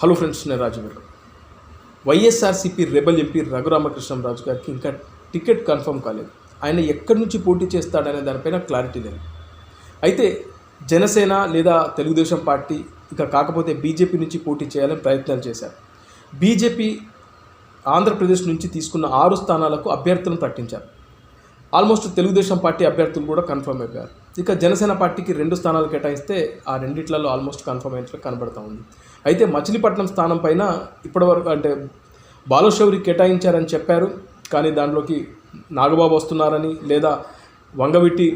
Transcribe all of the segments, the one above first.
Hello friends నేను Rajveer YSRCP rebel MP Raghurama Krishnam Raju గారికి ఇంకా టికెట్ కన్ఫర్మ్ కాలేదు. ఆయన ఎక్కడి నుంచి పోటీ చేస్తాడనే దానిపైన క్లారిటీ లేదు. అయితే జనసేన లేదా తెలుగుదేశం పార్టీ ఇక కాకపోతే బీజేపీ నుంచి పోటీ చేయాలని ప్రయత్నాలు చేశారు. బీజేపీ ఆంధ్రప్రదేశ్ నుంచి తీసుకున్న ఆరు స్థానాలకు అభ్యర్థులను ప్రకటించారు ఆల్మోస్ట్ తెలుగుదేశం పార్టీ అభ్యర్థులు కూడా కన్ఫర్మ్ అయిపోయారు. ఇక జనసేన పార్టీకి రెండు స్థానాలు కేటాయిస్తే ఆ రెండిట్లలో ఆల్మోస్ట్ కన్ఫర్మ్ అయినట్లు కనబడతా ఉంది. అయితే మచిలీపట్నం స్థానం పైన ఇప్పటివరకు అంటే బాలశౌరి కేటాయించారని చెప్పారు. కానీ దాంట్లోకి నాగబాబు వస్తున్నారని లేదా వంగవిటి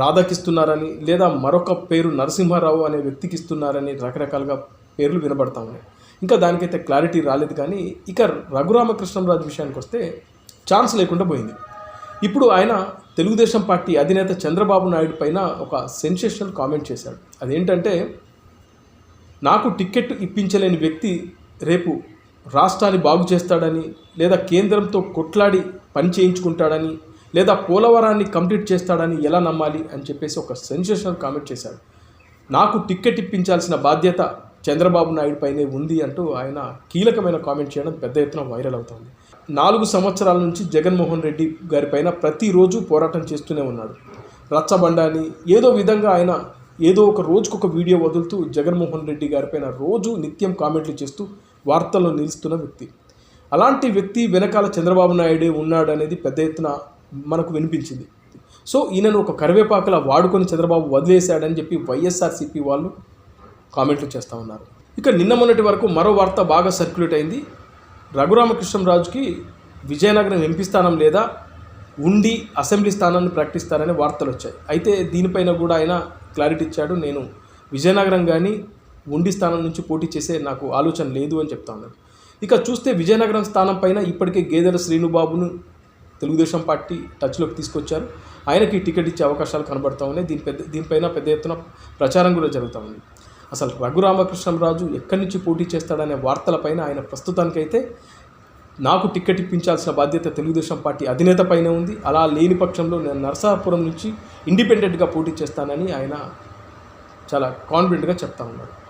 రాధాకిస్తున్నారని లేదా మరొక పేరు నరసింహారావు అనే వ్యక్తికి ఇస్తున్నారని రకరకాలుగా పేర్లు వినబడతా ఉన్నాయి. ఇంకా దానికైతే క్లారిటీ రాలేదు కానీ ఇక రఘురామకృష్ణంరాజు విషయానికి వస్తే ఛాన్స్ లేకుండా పోయింది. ఇప్పుడు ఆయన తెలుగుదేశం పార్టీ అధినేత చంద్రబాబు నాయుడు పైన ఒక సెన్సేషనల్ కామెంట్ చేశాడు. అదేంటంటే నాకు టికెట్ ఇప్పించలేని వ్యక్తి రేపు రాష్ట్రాన్ని బాగు చేస్తాడని లేదా కేంద్రంతో కొట్లాడి పని చేయించుకుంటాడని లేదా పోలవరాన్ని కంప్లీట్ చేస్తాడని ఎలా నమ్మాలి అని చెప్పేసి ఒక సెన్సేషనల్ కామెంట్ చేశాడు. నాకు టికెట్ ఇప్పించాల్సిన బాధ్యత చంద్రబాబు నాయుడు పైనే ఉంది అంటూ ఆయన కీలకమైన కామెంట్ చేయడం పెద్ద ఎత్తున వైరల్ అవుతోంది. నాలుగు సంవత్సరాల నుంచి జగన్మోహన్ రెడ్డి గారిపైన ప్రతిరోజు పోరాటం చేస్తూనే ఉన్నాడు. రచ్చబండాని ఏదో విధంగా ఆయన ఏదో ఒక రోజుకొక వీడియో వదులుతూ జగన్మోహన్ రెడ్డి గారిపైన రోజు నిత్యం కామెంట్లు చేస్తూ వార్తల్లో నిలుస్తున్న వ్యక్తి. అలాంటి వ్యక్తి వెనకాల చంద్రబాబు నాయుడే ఉన్నాడనేది పెద్ద ఎత్తున మనకు వినిపించింది. సో ఈయనను ఒక కరివేపాకలా వాడుకొని చంద్రబాబు వదిలేశాడని చెప్పి వైఎస్ఆర్సీపీ వాళ్ళు కామెంట్లు చేస్తూ ఉన్నారు. ఇక నిన్న మొన్నటి వరకు మరో వార్త బాగా సర్క్యులేట్ అయింది. రఘురామకృష్ణరాజుకి విజయనగరం ఎంపీ స్థానం లేదా ఉండి అసెంబ్లీ స్థానాన్ని ప్రకటిస్తారనే వార్తలు వచ్చాయి. అయితే దీనిపైన కూడా ఆయన క్లారిటీ ఇచ్చాడు. నేను విజయనగరం కానీ ఉండి స్థానం నుంచి పోటీ చేసే నాకు ఆలోచన లేదు అని చెప్తా ఉన్నాడు. ఇక చూస్తే విజయనగరం స్థానం పైన ఇప్పటికే గేదెల శ్రీనుబాబును తెలుగుదేశం పార్టీ టచ్లోకి తీసుకొచ్చారు. ఆయనకి టికెట్ ఇచ్చే అవకాశాలు కనబడతా ఉన్నాయి. దీని పెద్ద దీనిపైన పెద్ద ఎత్తున ప్రచారం కూడా జరుగుతూ ఉంది. అసలు రఘురామకృష్ణరాజు ఎక్కడి నుంచి పోటీ చేస్తాడనే వార్తలపైన ఆయన ప్రస్తుతానికైతే నాకు టిక్కెట్ ఇప్పించాల్సిన బాధ్యత తెలుగుదేశం పార్టీ అధినేత పైన ఉంది. అలా లేని పక్షంలో నేను నరసాపురం నుంచి ఇండిపెండెంట్గా పోటీ చేస్తానని ఆయన చాలా కాన్ఫిడెంట్గా చెప్తా ఉన్నాడు